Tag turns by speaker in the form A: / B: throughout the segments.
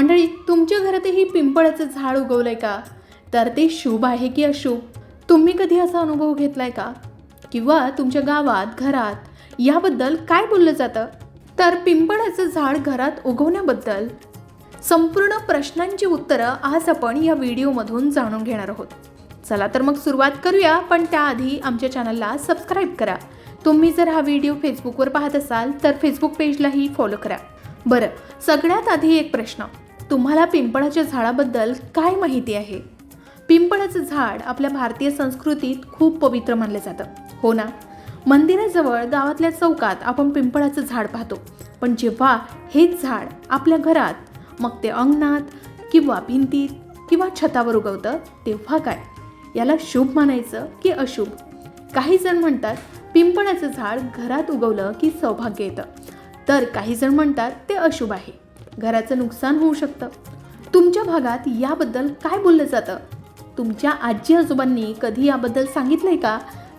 A: मंडळी तुमच्या घरातही पिंपळाचं झाड उगवलंय का? तर ते शुभ आहे की अशुभ? तुम्ही कधी असा अनुभव घेतलाय का? किंवा तुमच्या गावात घरात याबद्दल काय बोललं जातं? तर पिंपळाचं झाड घरात उगवण्याबद्दल संपूर्ण प्रश्नांची उत्तरं आज आपण या व्हिडिओमधून जाणून घेणार आहोत. चला तर मग सुरुवात करूया पण त्याआधी आमच्या चॅनलला सबस्क्राईब करा. तुम्ही जर हा व्हिडिओ फेसबुकवर पाहत असाल तर फेसबुक पेजलाही फॉलो करा. बरं सगळ्यात आधी एक प्रश्न. तुम्हाला पिंपळाच्या झाडाबद्दल काय माहिती आहे? पिंपळाचं झाड आपल्या भारतीय संस्कृतीत खूप पवित्र मानलं जातं. हो ना? मंदिराजवळ गावातल्या चौकात आपण पिंपळाचं झाड पाहतो. पण जेव्हा हेच झाड आपल्या घरात मग ते अंगणात किंवा भिंतीत किंवा छतावर उगवतं तेव्हा काय? याला शुभ मानायचं की अशुभ? काही जण म्हणतात पिंपळाचं झाड घरात उगवलं की सौभाग्य येतं. तर काही जण म्हणतात ते अशुभ आहे. घराचं नुकसान होऊ शकतं. तुमच्या भागात याबद्दल काय बोललं जातं? तुमच्या आजी आजोबांनी कधी याबद्दल सांगितलंय का?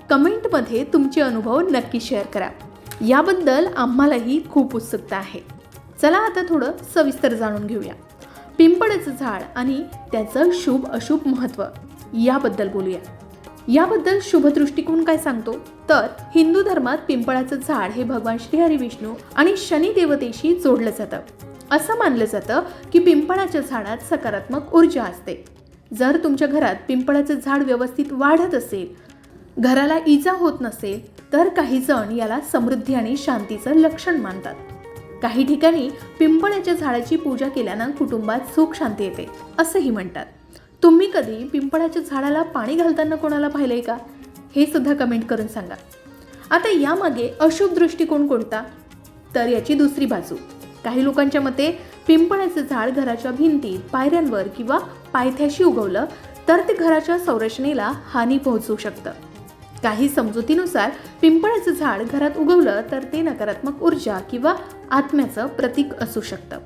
A: कमेंटमध्ये तुमचे अनुभव नक्की शेअर करा. याबद्दल आम्हालाही खूप उत्सुकता आहे. चला आता थोडं सविस्तर जाणून घेऊया. पिंपळाचं झाड आणि त्याचं शुभ अशुभ महत्त्व याबद्दल बोलूया. याबद्दल शुभ दृष्टिकोन काय सांगतो? तर हिंदू धर्मात पिंपळाचं झाड हे भगवान श्रीहरी विष्णू आणि शनी देवतेशी जोडलं जातं. असं मानलं जातं की पिंपळाच्या झाडात सकारात्मक ऊर्जा असते. जर तुमच्या घरात पिंपळाचं झाड व्यवस्थित वाढत असेल घराला इजा होत नसेल तर काही जण याला समृद्धी आणि शांतीचं लक्षण मानतात. काही ठिकाणी पिंपळाच्या झाडाची पूजा केल्यानं कुटुंबात सुख शांती येते असंही म्हणतात. तुम्ही कधी पिंपळाच्या झाडाला पाणी घालताना कोणाला पाहिलंय का? हे सुद्धा कमेंट करून सांगा. आता यामागे अशुभ दृष्टिकोन कोणता? तर याची दुसरी बाजू. काही लोकांच्या मते पिंपळाचं झाड घराच्या भिंतीत पायऱ्यांवर किंवा पायथ्याशी उगवलं तर ते घराच्या संरचनेला हानी पोहोचू शकतं. काही समजुतीनुसार पिंपळाचं झाड घरात उगवलं तर ते नकारात्मक ऊर्जा किंवा आत्म्याचं प्रतीक असू शकतं.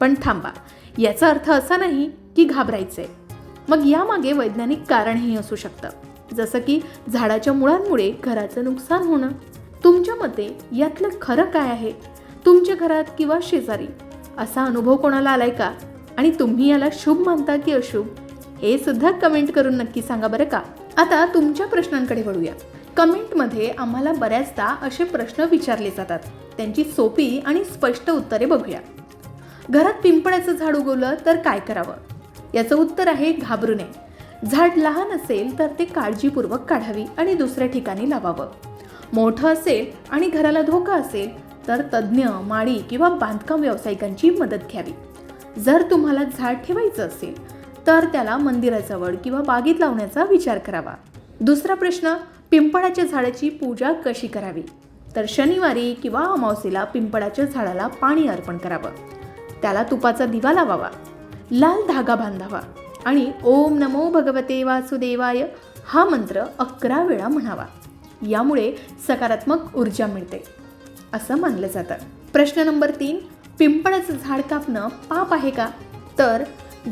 A: पण थांबा याचा अर्थ असा नाही की घाबरायचंय मग यामागे वैज्ञानिक कारणही असू शकतं. जसं की झाडाच्या मुळांमुळे घराचं नुकसान होणं. तुमच्या मते यातलं खरं काय आहे? तुमच्या घरात किंवा शेजारी असा अनुभव कोणाला आलाय का? आणि तुम्ही याला शुभ मानता की अशुभ? हे सुद्धा कमेंट करून नक्की सांगा बरं का? आता तुमच्या प्रश्नांकडे वळूया. कमेंटमध्ये आम्हाला बऱ्याचदा असे प्रश्न विचारले जातात. त्यांची सोपी आणि स्पष्ट उत्तरे बघूया. घरात पिंपळाचं झाड उगवलं तर काय करावं? याचं उत्तर आहे घाबरू नये. झाड लहान असेल तर ते काळजीपूर्वक काढावी आणि दुसऱ्या ठिकाणी लावावं. मोठं असेल आणि घराला धोका असेल तर तज्ज्ञ माळी किंवा बांधकाम व्यावसायिकांची मदत घ्यावी. जर तुम्हाला झाड ठेवायचं असेल तर त्याला मंदिराजवळ किंवा बागेत लावण्याचा विचार करावा. दुसरा प्रश्न पिंपळाच्या झाडाची पूजा कशी करावी? तर शनिवारी किंवा अमावस्येला पिंपळाच्या झाडाला पाणी अर्पण करावं. त्याला तुपाचा दिवा लावावा. लाल धागा बांधावा. आणि ओम नमो भगवते वासुदेवाय हा मंत्र अकरा वेळा म्हणावा. यामुळे सकारात्मक ऊर्जा मिळते. असं मानलं जातं. प्रश्न नंबर तीन पिंपळाचं झाड कापणं पाप आहे का? तर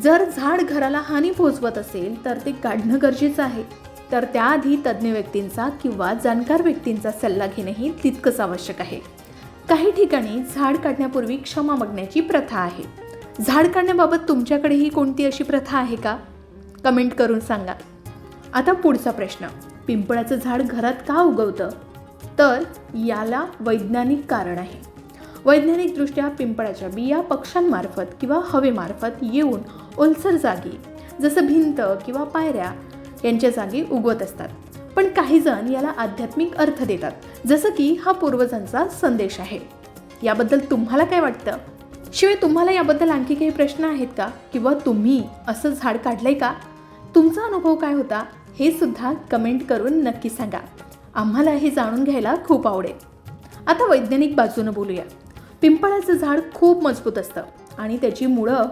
A: जर झाड घराला हानी पोहोचवत असेल तर ते काढणं गरजेचं आहे. तर त्याआधी तज्ज्ञ व्यक्तींचा किंवा जाणकार व्यक्तींचा सल्ला घेणंही तितकंच आवश्यक आहे. काही ठिकाणी झाड काढण्यापूर्वी क्षमा मागण्याची प्रथा आहे. झाड काढण्याबाबत तुमच्याकडेही कोणती अशी प्रथा आहे का? कमेंट करून सांगा. आता पुढचा प्रश्न. पिंपळाचं झाड घरात का उगवतं? तर याला वैज्ञानिक कारण आहे. वैज्ञानिकदृष्ट्या पिंपळाच्या बिया पक्ष्यांमार्फत किंवा हवेमार्फत येऊन ओलसर जागी जसं भिंत किंवा पायऱ्या यांच्या जागी उगवत असतात. पण काही जण याला आध्यात्मिक अर्थ देतात जसं की हा पूर्वजांचा संदेश आहे. याबद्दल तुम्हाला काय वाटतं? शिवाय तुम्हाला याबद्दल आणखी काही प्रश्न आहेत का? किंवा तुम्ही असं झाड काढलंय का? तुमचा अनुभव काय होता? हे सुद्धा कमेंट करून नक्की सांगा. आम्हाला हे जाणून घ्यायला खूप आवडेल. आता वैज्ञानिक बाजूनं बोलूया. पिंपळाचं झाड खूप मजबूत असतं आणि त्याची मुळं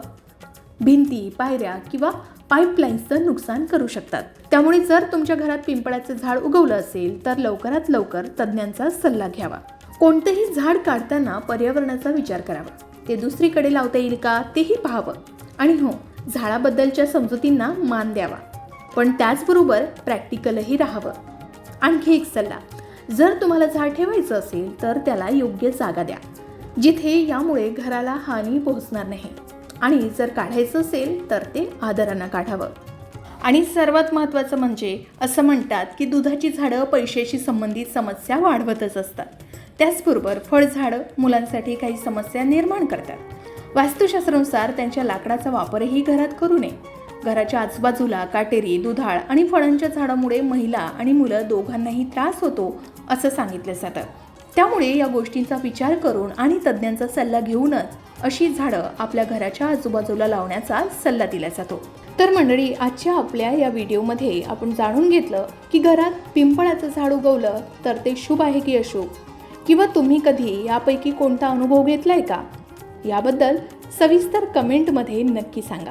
A: भिंती पायऱ्या किंवा पाईपलाईन्सचं नुकसान करू शकतात. त्यामुळे जर तुमच्या घरात पिंपळाचं झाड उगवलं असेल तर लवकरात लवकर तज्ज्ञांचा सल्ला घ्यावा. कोणतंही झाड काढताना पर्यावरणाचा विचार करावा. ते दुसरीकडे लावता येईल का तेही पाहावं. आणि हो झाडाबद्दलच्या समजुतींना मान द्यावा. पण त्याचबरोबर प्रॅक्टिकलही राहावं. आणखी एक सल्ला. जर तुम्हाला झाड ठेवायचं असेल तर त्याला योग्य जागा द्या जिथे यामुळे घराला हानी पोहोचणार नाही. आणि जर काढायचं असेल तर ते आदरानं काढावं. आणि सर्वात महत्त्वाचं म्हणजे असं म्हणतात की दुधाची झाडं पैशाशी संबंधित समस्या वाढवतच असतात. त्याचबरोबर फळझाडं मुलांसाठी काही समस्या निर्माण करतात. वास्तुशास्त्रानुसार त्यांच्या लाकडाचा वापरही घरात करू नये. घराच्या आजूबाजूला काटेरी दुधाळ आणि फळांच्या झाडामुळे महिला आणि मुलं दोघांनाही त्रास होतो असं सांगितलं जातं. त्यामुळे या गोष्टींचा विचार करून आणि तज्ज्ञांचा सल्ला घेऊनच अशी झाडं आपल्या घराच्या आजूबाजूला लावण्याचा सल्ला दिला जातो. तर मंडळी आजच्या आपल्या या व्हिडिओमध्ये आपण जाणून घेतलं की घरात पिंपळाचं झाड उगवलं तर ते शुभ आहे की अशुभ? किंवा तुम्ही कधी यापैकी कोणता अनुभव घेतलाय का? याबद्दल सविस्तर कमेंटमध्ये नक्की सांगा.